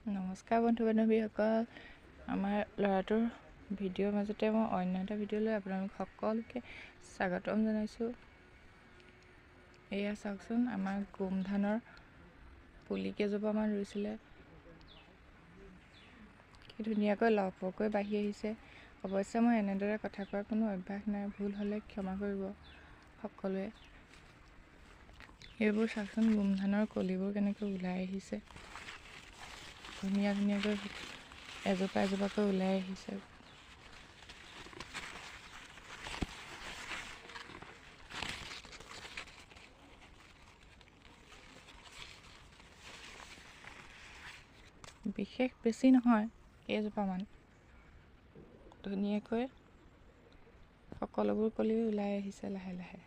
নমস্কাৰ বন্ধু বান্ধৱীসকল আমাৰ ল'ৰাটোৰ ভিডিঅ'ৰ মাজতে মই অন্য এটা ভিডিঅ' লৈ আপোনালোক সকলোকে স্বাগতম জনাইছোঁ। এয়া চাওকচোন আমাৰ গোমধানৰ পুলি কেইজোপামান ৰুইছিলে। কি ধুনীয়াকৈ লহপহকৈ বাঢ়ি আহিছে। অৱশ্যে মই এনেদৰে কথা কোৱাৰ কোনো অভ্যাস নাই ভুল হ'লে ক্ষমা কৰিব সকলোৱে। এইবোৰ চাওকচোন গোমধানৰ কলিবোৰ কেনেকৈ ওলাই আহিছে। ধুনীয়া ধুনীয়াকৈ এজোপা এজোপাকৈ ওলাই আহিছে। বিশেষ বেছি নহয় কেইজোপামান। ধুনীয়াকৈ সকলোবোৰ কলি ওলাই আহিছে লাহে লাহে।